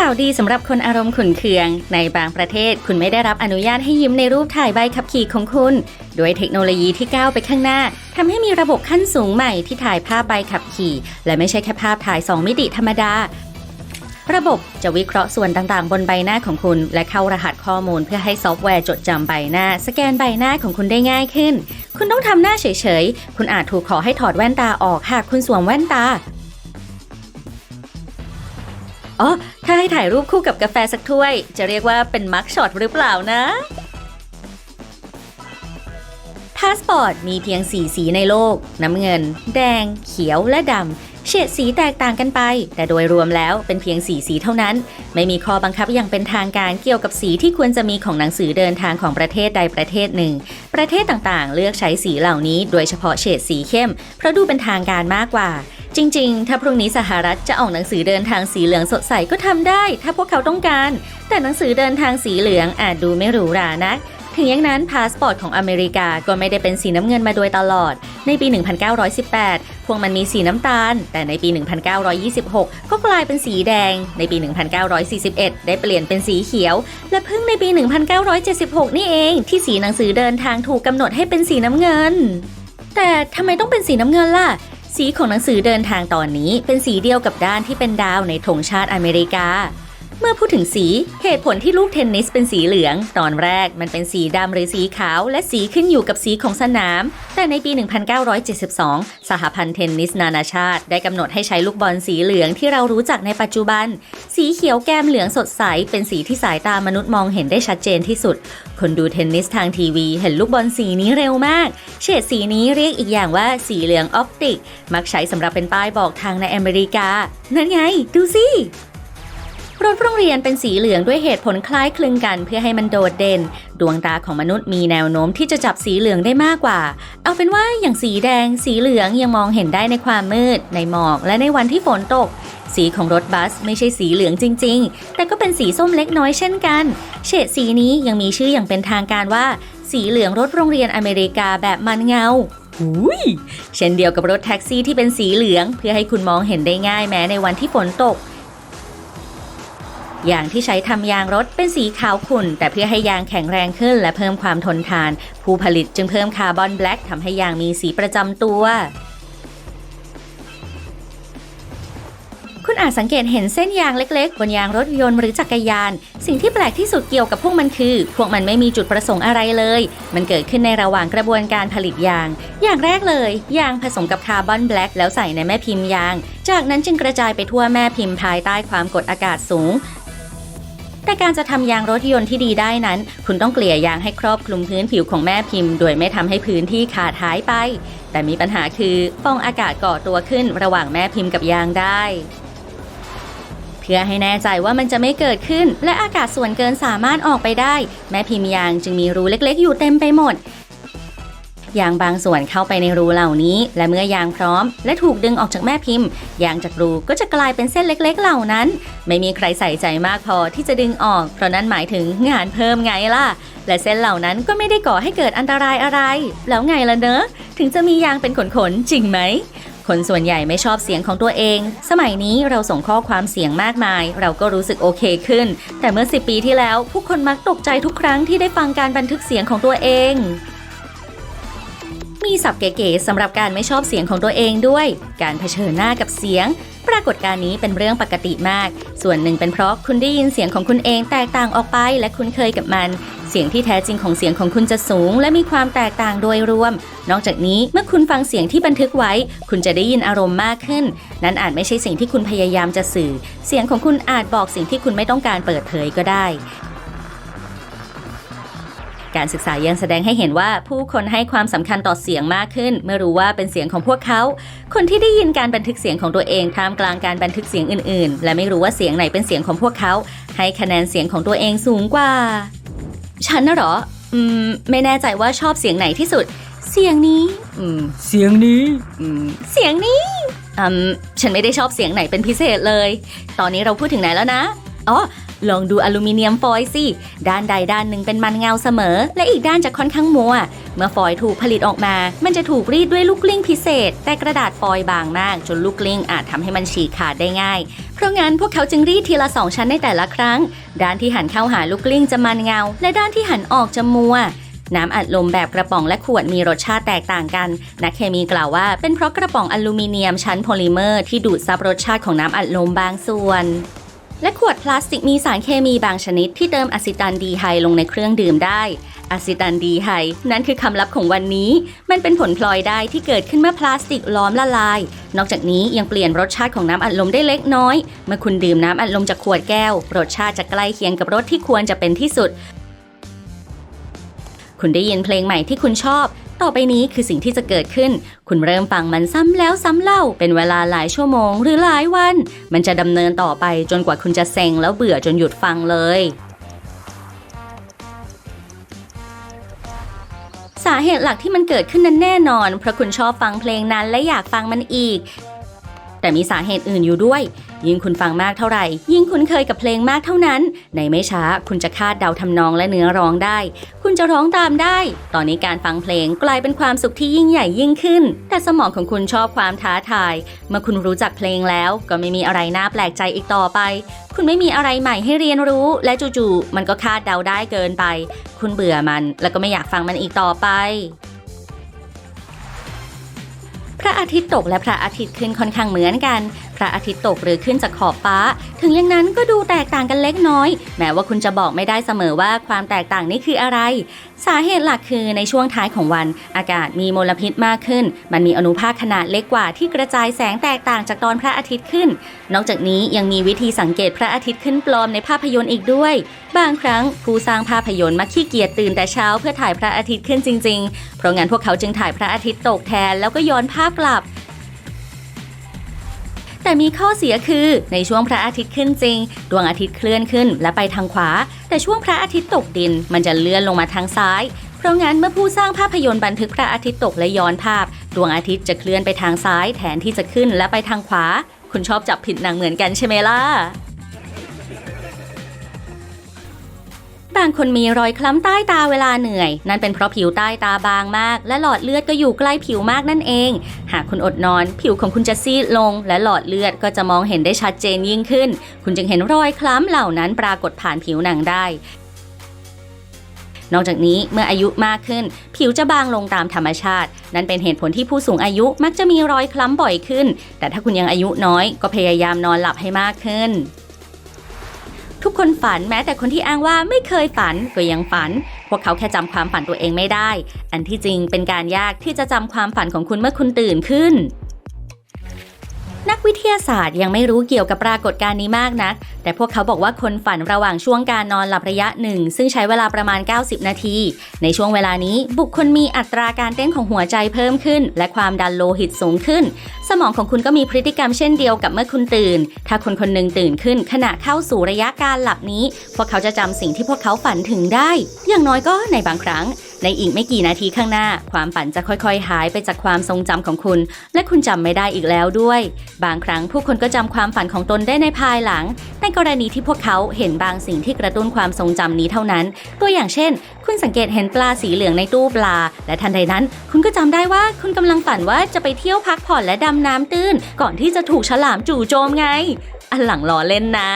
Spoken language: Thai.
ข่าวดีสำหรับคนอารมณ์ขุนเคือง ในบางประเทศคุณไม่ได้รับอนุญาตให้ยิ้มในรูปถ่ายใบขับขี่ของคุณ ด้วยเทคโนโลยีที่ก้าวไปข้างหน้าทำให้มีระบบขั้นสูงใหม่ที่ถ่ายภาพใบขับขี่ และไม่ใช่แค่ภาพถ่าย 2 มิติธรรมดา ระบบจะวิเคราะห์ส่วนต่างๆ บนใบหน้าของคุณ และเข้ารหัสข้อมูลเพื่อให้ซอฟต์แวร์จดจำใบหน้า สแกนใบหน้าของคุณได้ง่ายขึ้น คุณต้องทำหน้าเฉยๆ คุณอาจถูกขอให้ถอดแว่นตาออกหากคุณสวมแว่นตา อ๋อ ถ้าให้ถ่ายรูปคู่กับกาแฟสักถ้วย จะเรียกว่าเป็นมาร์กช็อตหรือเปล่านะพาสปอร์ตมีเพียง4สีในโลก น้ำเงิน แดง เขียวและดำเฉดสีแตกต่างกันไป แต่โดยรวมแล้วเป็นเพียง4สีเท่านั้น ไม่มีข้อบังคับอย่างเป็นทางการเกี่ยวกับสีที่ควรจะมีของหนังสือเดินทางของประเทศใดประเทศหนึ่ง ประเทศต่างๆ เลือกใช้สีเหล่านี้ โดยเฉพาะเฉดสีเข้ม เพราะดูเป็นทางการมากกว่า จริงๆ ถ้าพรุ่งนี้สหรัฐจะออกหนังสือเดินทางสีเหลืองสดใสก็ทำได้ ถ้าพวกเขาต้องการ แต่หนังสือเดินทางสีเหลืองอาจดูไม่หรูหรานัก ถึงอย่างนั้นพาสปอร์ตของอเมริกาก็ไม่ได้เป็นสีน้ำเงินมาโดยตลอด ในปี 1918 พวกมันมีสีน้ำตาล แต่ในปี 1926 ก็กลายเป็นสีแดง ในปี 1941 ได้เปลี่ยนเป็นสีเขียว และเพิ่งในปี 1976 นี่เองที่สีหนังสือเดินทางถูกกำหนดให้เป็นสีน้ำเงิน แต่ทำไมต้องเป็นสีน้ำเงินล่ะ สีของหนังสือเดินทางตอนนี้เป็นสีเดียวกับด้านที่เป็นดาวในธงชาติอเมริกา มื่อพูดถึงสี เหตุผลที่ลูกเทนนิสเป็นสีเหลือง ตอนแรกมันเป็นสีดำหรือสีขาว และสีขึ้นอยู่กับสีของสนาม แต่ในปี 1972 สหพันธ์เทนนิสนานาชาติ ได้กำหนดให้ใช้ลูกบอลสีเหลืองที่เรารู้จักในปัจจุบัน สีเขียวแก้มเหลืองสดใส เป็นสีที่สายตามนุษย์มองเห็นได้ชัดเจนที่สุด คนดูเทนนิสทางทีวี เห็นลูกบอลสีนี้เร็วมาก เฉดสีนี้เรียกอีกอย่างว่าสีเหลืองออปติก มักใช้สำหรับเป็นป้ายบอกทางในอเมริกา นั่นไง ดูสิ รถโรงเรียนเป็นสีเหลืองด้วยเหตุผลคล้ายคลึงกันเพื่อให้มันโดดเด่น ดวงตาของมนุษย์มีแนวโน้มที่จะจับสีเหลืองได้มากกว่า เอาเป็นว่าอย่างสีแดง สีเหลืองยังมองเห็นได้ในความมืด ในหมอกและในวันที่ฝนตก สีของรถบัสไม่ใช่สีเหลืองจริง ๆ แต่ก็เป็นสีส้มเล็กน้อยเช่นกัน เฉดสีนี้ยังมีชื่ออย่างเป็นทางการว่า สีเหลืองรถโรงเรียนอเมริกาแบบมันเงาหุยเช่นเดียวกับรถแท็กซี่ที่เป็นสีเหลือง เพื่อให้คุณมองเห็นได้ง่ายแม้ในวันที่ฝนตก ยางที่ใช้ทำยางรถเป็นสีขาวขุ่น แต่เพื่อให้ยางแข็งแรงขึ้นและเพิ่มความทนทาน ผู้ผลิตจึงเพิ่มคาร์บอนแบล็กทำให้ยางมีสีประจำตัว คุณอาจสังเกตเห็นเส้นยางเล็กๆ บนยางรถยนต์หรือจักรยาน สิ่งที่แปลกที่สุดเกี่ยวกับพวกมันคือ พวกมันไม่มีจุดประสงค์อะไรเลย มันเกิดขึ้นในระหว่างกระบวนการผลิตยาง อย่างแรกเลยยางผสมกับคาร์บอนแบล็กแล้วใส่ในแม่พิมพ์ยาง จากนั้นจึงกระจายไปทั่วแม่พิมพ์ภายใต้ความกดอากาศสูง แต่การจะทำยางรถยนต์ที่ดีได้นั้น คุณต้องเกลี่ยยางให้ครอบคลุมพื้นผิวของแม่พิมพ์ โดยไม่ทำให้พื้นที่ขาดหายไป แต่มีปัญหาคือฟองอากาศก่อตัวขึ้นระหว่างแม่พิมพ์กับยางได้ เพื่อให้แน่ใจว่ามันจะไม่เกิดขึ้น และอากาศส่วนเกินสามารถออกไปได้ แม่พิมพ์ยางจึงมีรูเล็กๆ อยู่เต็มไปหมด ยางบางส่วนเข้าไปในรูเหล่านี้ และเมื่อยางพร้อม และถูกดึงออกจากแม่พิมพ์ ยางจากรูก็จะกลายเป็นเส้นเล็ก ๆ เหล่านั้น ไม่มีใครใส่ใจมากพอที่จะดึงออก เพราะนั้นหมายถึงงานเพิ่มไงล่ะ และเส้นเหล่านั้นก็ไม่ได้ก่อให้เกิดอันตรายอะไร แล้วไงล่ะเนอะถึงจะมียางเป็นขนๆจริงไหมคนส่วนใหญ่ไม่ชอบเสียงของตัวเอง สมัยนี้เราส่งข้อความเสียงมากมาย เราก็รู้สึกโอเคขึ้น แต่เมื่อ 10 ปีที่แล้ว ผู้คนมักตกใจทุกครั้งที่ได้ฟังการบันทึกเสียงของตัวเอง มีศัพท์เก๋ๆสำหรับการไม่ชอบเสียงของตัวเองด้วย การเผชิญหน้ากับเสียง ปรากฏการณ์นี้เป็นเรื่องปกติมาก ส่วนหนึ่งเป็นเพราะคุณได้ยินเสียงของคุณเองแตกต่างออกไปและคุ้นเคยกับมัน เสียงที่แท้จริงของเสียงของคุณจะสูง และมีความแตกต่างโดยรวม นอกจากนี้เมื่อคุณฟังเสียงที่บันทึกไว้ คุณจะได้ยินอารมณ์มากขึ้น นั่นอาจไม่ใช่สิ่งที่คุณพยายามจะสื่อ เสียงของคุณอาจบอกสิ่งที่คุณไม่ต้องการเปิดเผยก็ได้ การศึกษายังแสดงให้เห็นว่าผู้คนให้ความสำคัญต่อเสียงมากขึ้น เมื่อรู้ว่าเป็นเสียงของพวกเขา คนที่ได้ยินการบันทึกเสียงของตัวเองท่ามกลางการบันทึกเสียงอื่นๆ และไม่รู้ว่าเสียงไหนเป็นเสียงของพวกเขา ให้คะแนนเสียงของตัวเองสูงกว่า ฉันน่ะเหรอ อืม ไม่แน่ใจว่าชอบเสียงไหนที่สุด เสียงนี้ อืม เสียงนี้ อืม เสียงนี้ อืม ฉันไม่ได้ชอบเสียงไหนเป็นพิเศษเลย ตอนนี้เราพูดถึงไหนแล้วนะ อ๋อ ลองดูอลูมิเนียมฟอยล์สิ ด้านใดด้านหนึ่งเป็นมันเงาเสมอ และอีกด้านจะค่อนข้างมัว เมื่อฟอยล์ถูกผลิตออกมา มันจะถูกรีดด้วยลูกกลิ้งพิเศษ แต่กระดาษฟอยล์บางมาก จนลูกกลิ้งอาจทำให้มันฉีกขาดได้ง่าย เพราะงั้นพวกเขาจึงรีดทีละสองชั้นในแต่ละครั้ง ด้านที่หันเข้าหาลูกกลิ้งจะมันเงา และด้านที่หันออกจะมัวน้ำอัดลมแบบกระป๋องและขวดมีรสชาติแตกต่างกัน นักเคมีกล่าวว่าเป็นเพราะกระป๋องอลูมิเนียมชั้นโพลิเมอร์ที่ดูดซับรสชาติของน้ำอัดลมบางส่วน และขวดพลาสติกมีสารเคมีบางชนิดที่เติมอะซิตันดีไฮลงในเครื่องดื่มได้อะซิตันดีไฮนั่นคือคำลับของวันนี้ มันเป็นผลพลอยได้ที่เกิดขึ้นเมื่อพลาสติกล้อมละลาย นอกจากนี้ยังเปลี่ยนรสชาติของน้ำอัดลมได้เล็กน้อย เมื่อคุณดื่มน้ำอัดลมจากขวดแก้ว รสชาติจะใกล้เคียงกับรสที่ควรจะเป็นที่สุด คุณได้ยินเพลงใหม่ที่คุณชอบ ต่อไปนี้คือสิ่งที่จะเกิดขึ้น คุณเริ่มฟังมันซ้ำแล้วซ้ำเล่า เป็นเวลาหลายชั่วโมงหรือหลายวัน มันจะดำเนินต่อไปจนกว่าคุณจะเซ็งแล้วเบื่อจนหยุดฟังเลย สาเหตุหลักที่มันเกิดขึ้นนั้นแน่นอน เพราะคุณชอบฟังเพลงนั้นและอยากฟังมันอีก แต่มีสาเหตุอื่นอยู่ด้วย ยิ่งคุณฟังมากเท่าไหร่ ยิ่งคุ้นเคยกับเพลงมากเท่านั้น ในไม่ช้าคุณจะคาดเดาทำนองและเนื้อร้องได้ คุณจะร้องตามได้ ตอนนี้การฟังเพลงกลายเป็นความสุขที่ยิ่งใหญ่ยิ่งขึ้น แต่สมองของคุณชอบความท้าทาย เมื่อคุณรู้จักเพลงแล้ว ก็ไม่มีอะไรน่าแปลกใจอีกต่อไป คุณไม่มีอะไรใหม่ให้เรียนรู้ และจู่ๆมันก็คาดเดาได้เกินไป คุณเบื่อมัน แล้วก็ไม่อยากฟังมันอีกต่อไปพระอาทิตย์ตกและพระอาทิตย์ขึ้นค่อนข้างเหมือนกันพระอาทิตย์ตกหรือขึ้นจากขอบฟ้า ถึงอย่างนั้นก็ดูแตกต่างกันเล็กน้อย แม้ว่าคุณจะบอกไม่ได้เสมอว่าความแตกต่างนี้คืออะไร สาเหตุหลักคือในช่วงท้ายของวัน อากาศมีมลพิษมากขึ้น มันมีอนุภาคขนาดเล็กกว่าที่กระจายแสงแตกต่างจากตอนพระอาทิตย์ขึ้น นอกจากนี้ยังมีวิธีสังเกตพระอาทิตย์ขึ้นปลอมในภาพยนตร์อีกด้วย บางครั้งผู้สร้างภาพยนตร์มักขี้เกียจตื่นแต่เช้าเพื่อถ่ายพระอาทิตย์ขึ้นจริง ๆ เพราะงั้นพวกเขาจึงถ่ายพระอาทิตย์ตกแทนแล้วก็ย้อนภาพกลับ แต่มีข้อเสียคือในช่วงพระอาทิตย์ขึ้นจริง ดวงอาทิตย์เคลื่อนขึ้นและไปทางขวา แต่ช่วงพระอาทิตย์ตกดินมันจะเลื่อนลงมาทางซ้าย เพราะงั้นเมื่อผู้สร้างภาพยนตร์บันทึกพระอาทิตย์ตกและย้อนภาพ ดวงอาทิตย์จะเคลื่อนไปทางซ้าย แทนที่จะขึ้นและไปทางขวา คุณชอบจับผิดหนังเหมือนกันใช่ไหมล่ะ บางคนมีรอยคล้ำใต้ตาเวลาเหนื่อย นั่นเป็นเพราะผิวใต้ตาบางมาก และหลอดเลือดก็อยู่ใกล้ผิวมากนั่นเอง หากคุณอดนอน ผิวของคุณจะซีดลง และหลอดเลือดก็จะมองเห็นได้ชัดเจนยิ่งขึ้น คุณจึงเห็นรอยคล้ำเหล่านั้นปรากฏผ่านผิวหนังได้นอกจากนี้เมื่ออายุมากขึ้น ผิวจะบางลงตามธรรมชาติ นั่นเป็นเหตุผลที่ผู้สูงอายุมักจะมีรอยคล้ำบ่อยขึ้น แต่ถ้าคุณยังอายุน้อยก็พยายามนอนหลับให้มากขึ้น ทุกคนฝันแม้แต่คนที่อ้างว่าไม่เคยฝันก็ยังฝัน พวกเขาแค่จำความฝันตัวเองไม่ได้ อันที่จริงเป็นการยากที่จะจำความฝันของคุณเมื่อคุณตื่นขึ้นนัก วิทยาศาสตร์ยังไม่รู้เกี่ยวกับปรากฏการณ์นี้มากนัก แต่พวกเขาบอกว่าคนฝันระหว่างช่วงการนอนหลับระยะหนึ่ง ซึ่งใช้เวลาประมาณ 90 นาที ในช่วงเวลานี้บุคคลมีอัตราการเต้นของหัวใจเพิ่มขึ้น และความดันโลหิตสูงขึ้น สมองของคุณก็มีพฤติกรรมเช่นเดียวกับเมื่อคุณตื่น ถ้าคนคนหนึ่งตื่นขึ้น ขณะเข้าสู่ระยะการหลับนี้ พวกเขาจะจำสิ่งที่พวกเขาฝันถึงได้ อย่างน้อยก็ในบางครั้งในอีกไม่กี่นาทีข้างหน้า ความฝันจะค่อยๆ หายไปจากความทรงจำของคุณ และคุณจำไม่ได้อีกแล้วด้วย บาางครั้งผู้คนก็จำความฝันของตนได้ในภายหลัง ในกรณีที่พวกเขาเห็นบางสิ่งที่กระตุ้นความทรงจำนี้เท่านั้น ตัวอย่างเช่น คุณสังเกตเห็นปลาสีเหลืองในตู้ปลา และทันใดนั้น คุณก็จำได้ว่าคุณกำลังฝันว่าจะไปเที่ยวพักผ่อนและดำน้ำตื้น ก่อนที่จะถูกฉลามจู่โจมไง อันหลังล้อเล่นนะ